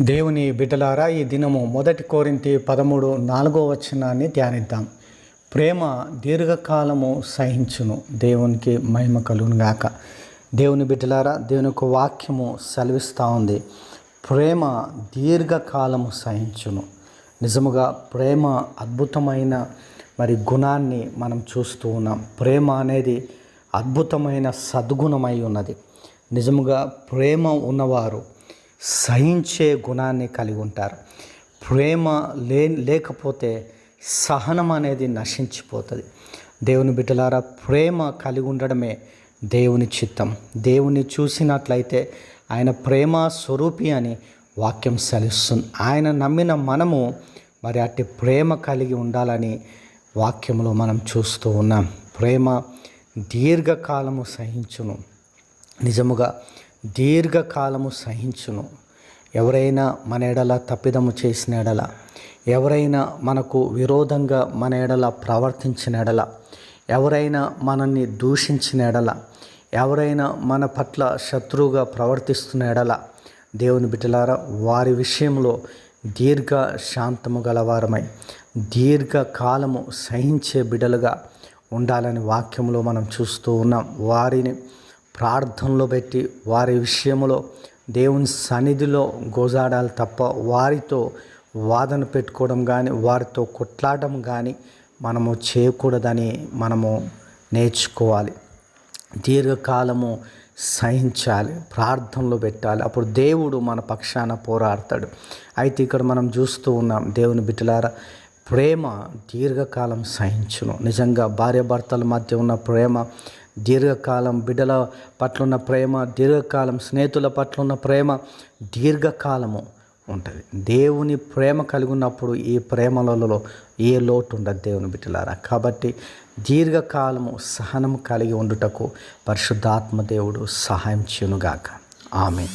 దేవుని బిడ్డలారా ఈ దినము మొదటి కోరింతి పదమూడు నాలుగో వచనాన్ని ధ్యానిద్దాం. ప్రేమ దీర్ఘకాలము సహించును దేవునికి మహిమ కలుగునుగాక. దేవుని బిడ్డలారా దేవుని యొక్క వాక్యము సెలవిస్తూ ఉంది. ప్రేమ దీర్ఘకాలము సహించును. నిజముగా ప్రేమ అద్భుతమైన మరి గుణాన్ని మనం చూస్తూ ఉన్నాం. ప్రేమ అనేది అద్భుతమైన సద్గుణమై ఉన్నది. నిజముగా ప్రేమ ఉన్నవారు సహించే గుణాన్ని కలిగి ఉంటారు. ప్రేమ లే లేకపోతే సహనం అనేది నశించిపోతుంది. దేవుని బిడ్డలారా ప్రేమ కలిగి ఉండడమే దేవుని చిత్తం. దేవుని చూసినట్లయితే ఆయన ప్రేమ స్వరూపి అని వాక్యం సెలవుస్తుంది. ఆయన నమ్మిన మనము మరి అట్టి ప్రేమ కలిగి ఉండాలని వాక్యంలో మనం చూస్తూ ఉన్నాం. ప్రేమ దీర్ఘకాలము సహించును. నిజముగా దీర్ఘకాలము సహించును. ఎవరైనా మన ఎడల తప్పిదము చేసిన ఎడల ఎవరైనా మనకు విరోధంగా మన ఎడల ప్రవర్తించిన ఎడల ఎవరైనా మనల్ని దూషించిన ఎడల ఎవరైనా మన పట్ల శత్రువుగా ప్రవర్తిస్తున్న ఎడల దేవుని బిడ్డలారా వారి విషయంలో దీర్ఘ శాంతము గలవారమై దీర్ఘకాలము సహించే బిడ్డలుగా ఉండాలని వాక్యంలో మనం చూస్తూ ఉన్నాం. వారిని ప్రార్థనలో పెట్టి వారి విషయంలో దేవుని సన్నిధిలో గోజాడాలి తప్ప వారితో వాదన పెట్టుకోవడం కానీ వారితో కొట్లాడడం కానీ మనము చేయకూడదని మనము నేర్చుకోవాలి. దీర్ఘకాలము సహించాలి ప్రార్థనలో పెట్టాలి. అప్పుడు దేవుడు మన పక్షాన పోరాడతాడు. అయితే ఇక్కడ మనం చూస్తూ ఉన్నాం దేవుని బిడ్డలారా ప్రేమ దీర్ఘకాలం సహించును. నిజంగా భార్యాభర్తల మధ్య ఉన్న ప్రేమ దీర్ఘకాలం బిడ్డల పట్ల ఉన్న ప్రేమ దీర్ఘకాలం స్నేహితుల పట్ల ఉన్న ప్రేమ దీర్ఘకాలము ఉంటుంది. దేవుని ప్రేమ కలిగి ఉన్నప్పుడు ఈ ప్రేమలలో ఏ లోటు ఉండదు దేవుని బిడ్డలారా. కాబట్టి దీర్ఘకాలము సహనం కలిగి ఉండుటకు పరిశుద్ధాత్మ దేవుడు సహాయం చేయునుగాక. ఆమె